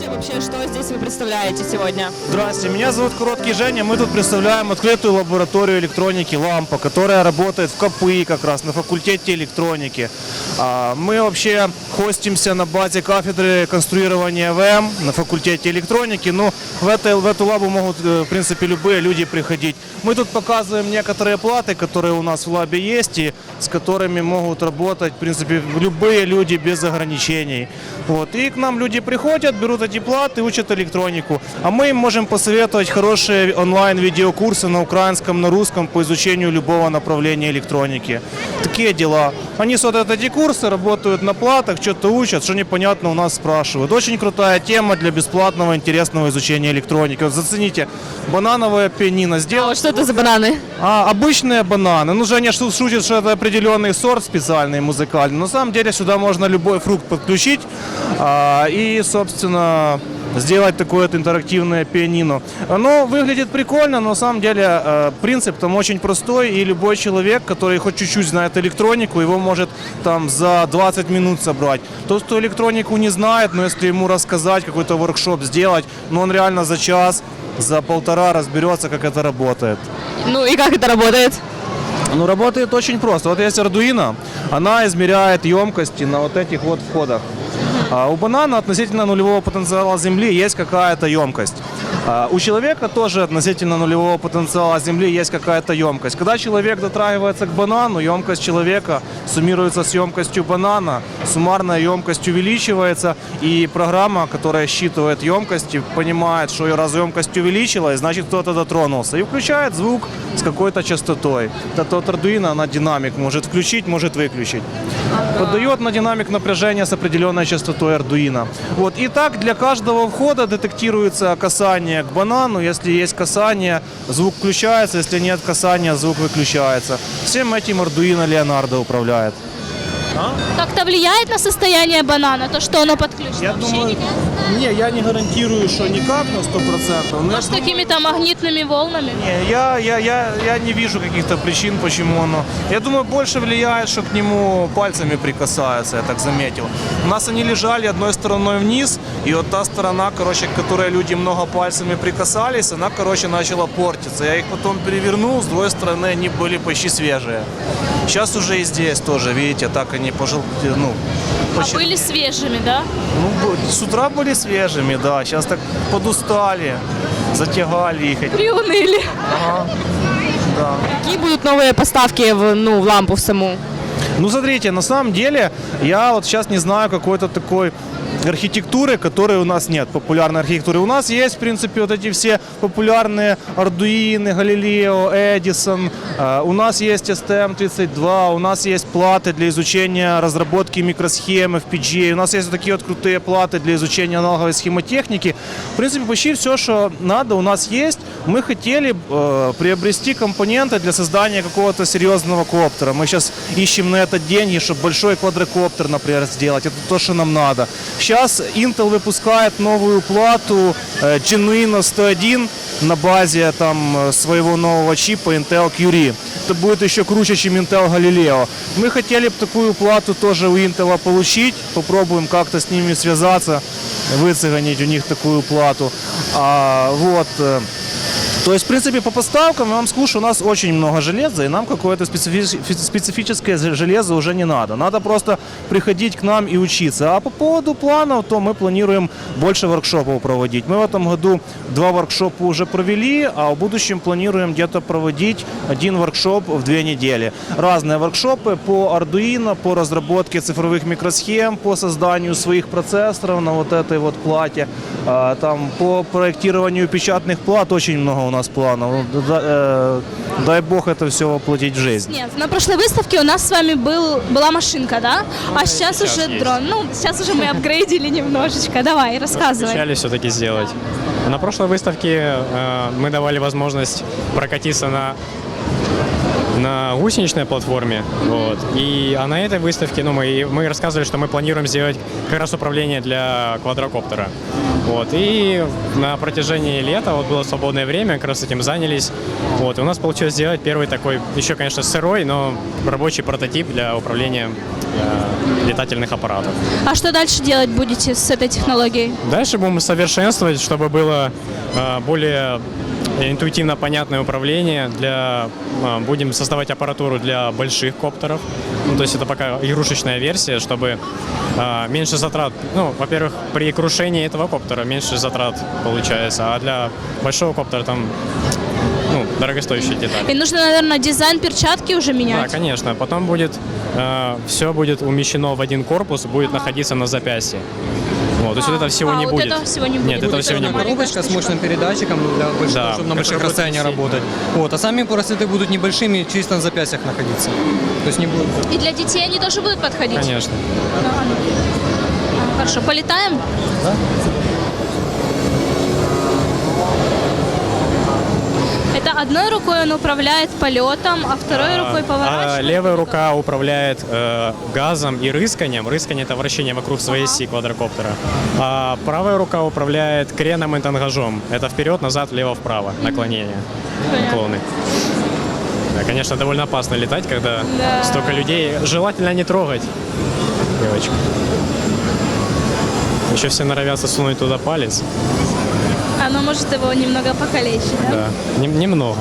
Расскажите вообще, что здесь вы представляете сегодня? Здравствуйте, меня зовут Короткий Женя. Мы тут представляем открытую лабораторию электроники «Лампа», которая работает в КПИ как раз, на факультете электроники. А, Мы вообще хостимся на базе кафедры конструирования ВМ на факультете электроники. Ну, в, это, в эту лабу могут, э, в принципе, любые люди приходить. Мы тут показываем некоторые платы, которые у нас в лабе есть, и с которыми могут работать, в принципе, любые люди без ограничений. Вот. И к нам люди приходят, берут эти платы, учат электронику. А мы им можем посоветовать хорошие онлайн-видеокурсы на украинском, на русском по изучению любого направления электроники. Такие дела. Они смотрят эти курсы, работают на платах, что-то учат, что непонятно у нас спрашивают. Очень крутая тема для бесплатного интересного изучения электроники. Вот зацените, банановое пианино А сделать. вот что это за бананы? А, обычные бананы. Ну, Женя шу- шутит, что это определенный сорт специальный музыкальный. На самом деле сюда можно любой фрукт подключить а, и, собственно, сделать такое вот интерактивное пианино. Оно выглядит прикольно, но на самом деле э, принцип там очень простой, и любой человек, который хоть чуть-чуть знает электронику, его может там за 20 минут собрать. Тот, кто электронику не знает, но если ему рассказать, какой-то воркшоп сделать, ну он реально за час, за полтора разберется, как это работает. Ну и как это работает? Ну, работает очень просто. Вот есть Arduino, она измеряет емкости на вот этих вот входах. А у банана относительно нулевого потенциала Земли есть какая-то емкость. А у человека тоже относительно нулевого потенциала Земли есть какая-то емкость. Когда человек дотрагивается к банану, емкость человека суммируется с емкостью банана, суммарная емкость увеличивается, и программа, которая считывает емкости, понимает, что раз емкость увеличилась, значит кто-то дотронулся, и включает звук с какой-то частотой. Это вот Arduino, она динамик может включить, может выключить. Подает на динамик напряжения с определенной частотой Arduino. Вот. И так для каждого входа детектируется касание к банану. Если есть касание, звук включается, если нет касания, звук выключается. Всем этим Arduino Leonardo управляет. Как-то влияет на состояние банана, то, что оно подключено? Я думаю? Не, я не гарантирую, что никак на 100%. Но я Может, какими-то магнитными волнами? Не, я, я, я, я не вижу каких-то причин, почему оно. Я думаю, больше влияет, что к нему пальцами прикасаются, я так заметил. У нас они лежали одной стороной вниз, и вот та сторона, короче, к которой люди много пальцами прикасались, она, короче, начала портиться. Я их потом перевернул, с другой стороны они были почти свежие. Сейчас уже и здесь тоже, видите, так они пожел... ну, А почти- были свежими, да? ну, с утра были свежими, да. Сейчас так подустали, затягали их. Приуныли. Да. Какие будут новые поставки в, ну, в лампу в саму? Ну, смотрите, на самом деле, я вот сейчас не знаю какой-то такой архитектуры, которой у нас нет, популярной архитектуры. У нас есть, в принципе, вот эти все популярные Arduino, Galileo, Edison. Э, У нас есть STM32, у нас есть платы для изучения разработки микросхем, FPGA. У нас есть вот такие вот крутые платы для изучения аналоговой схемотехники. В принципе, почти все, что надо, у нас есть. Мы хотели э, приобрести компоненты для создания какого-то серьезного коптера. Мы сейчас ищем на это деньги, чтобы большой квадрокоптер, например, сделать. Это то, что нам надо. Сейчас Intel выпускает новую плату э, Genuino 101 на базе там э, своего нового чипа Intel Curie. Это будет еще круче, чем Intel Galileo. Мы хотели бы такую плату тоже у Intel получить. Попробуем как-то с ними связаться, выцегонить у них такую плату. А, вот. то есть, в принципе, по поставкам я вам скажу, что у нас очень много железа, и нам какое-то специфи- фи- специфическое железо уже не надо. Надо просто приходить к нам и учиться. А по поводу планов, то мы планируем больше воркшопов проводить. Мы в этом году два воркшопа уже провели, а в будущем планируем где-то проводить один воркшоп в две недели. Разные воркшопы по Arduino, по разработке цифровых микросхем, по созданию своих процессоров на вот этой вот плате, а, там по проектированию печатных плат очень много у нас планов. Ну, э, дай бог это все воплотить в жизнь. Нет, на прошлой выставке у нас с вами был, была машинка, да? А сейчас, сейчас уже есть. дрон. Ну, сейчас уже мы апгрейдили немножечко. Давай, рассказывай. Обещали все-таки сделать. На прошлой выставке э, мы давали возможность прокатиться на на гусеничной платформе, вот. И а на этой выставке, ну, мы, мы рассказывали, что мы планируем сделать как раз управление для квадрокоптера, вот. И на протяжении лета, вот было свободное время, как раз этим занялись, вот. И у нас получилось сделать первый такой, еще, конечно, сырой, но рабочий прототип для управления для летательных аппаратов. А что дальше делать будете с этой технологией? Дальше будем совершенствовать, чтобы было э, более интуитивно понятное управление. Для, э, будем создавать аппаратуру для больших коптеров. Ну, то есть это пока игрушечная версия, чтобы э, меньше затрат. Ну, во-первых, при крушении этого коптера меньше затрат получается, а для большого коптера там ну, дорогостоящие детали. И нужно, наверное, дизайн перчатки уже Да, менять. конечно. Потом будет все будет умещено в один корпус, будет находиться на запястье. Вот, то есть вот это всего А, не вот будет. этого всего не будет. Нет, этого всего не будет. коробочка с мощным передатчиком, для больших, Да, чтобы на больших расстояниях работать. Вот, а сами браслеты будут небольшими, чисто на запястьях находиться. То есть не будет. И для детей они тоже будут подходить? Конечно. А, Хорошо, полетаем? Это одной рукой он управляет полетом, а второй рукой А поворачивает. левая рука управляет э, газом и рысканием. Рыскание это вращение вокруг своей оси квадрокоптера. А правая рука управляет креном и тангажом. Это вперед, назад, влево, вправо. Наклонение. Наклоны. Да, конечно, довольно опасно летать, когда Да. столько людей. Желательно не трогать девочку. Еще все норовят сунуть туда палец. Оно может его немного покалечить, да? Да. Нем- немного.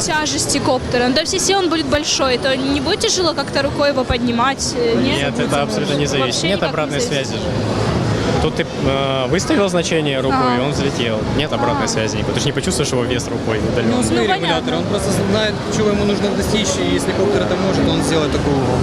Тяжести коптера. Ну, то есть, если он будет большой, то не будет тяжело как-то рукой его поднимать? э, Нет, Нет, это абсолютно не зависит. Вообще Нет никак не обратной зависит. связи же. Тут ты э, выставил значение рукой, и он взлетел. Нет обратной связи никакой. Ты же не почувствуешь его вес рукой Ну, свои понятно. регуляторы. Он просто знает, чего ему нужно достичь, и если коптер это может, он сделает такой угол.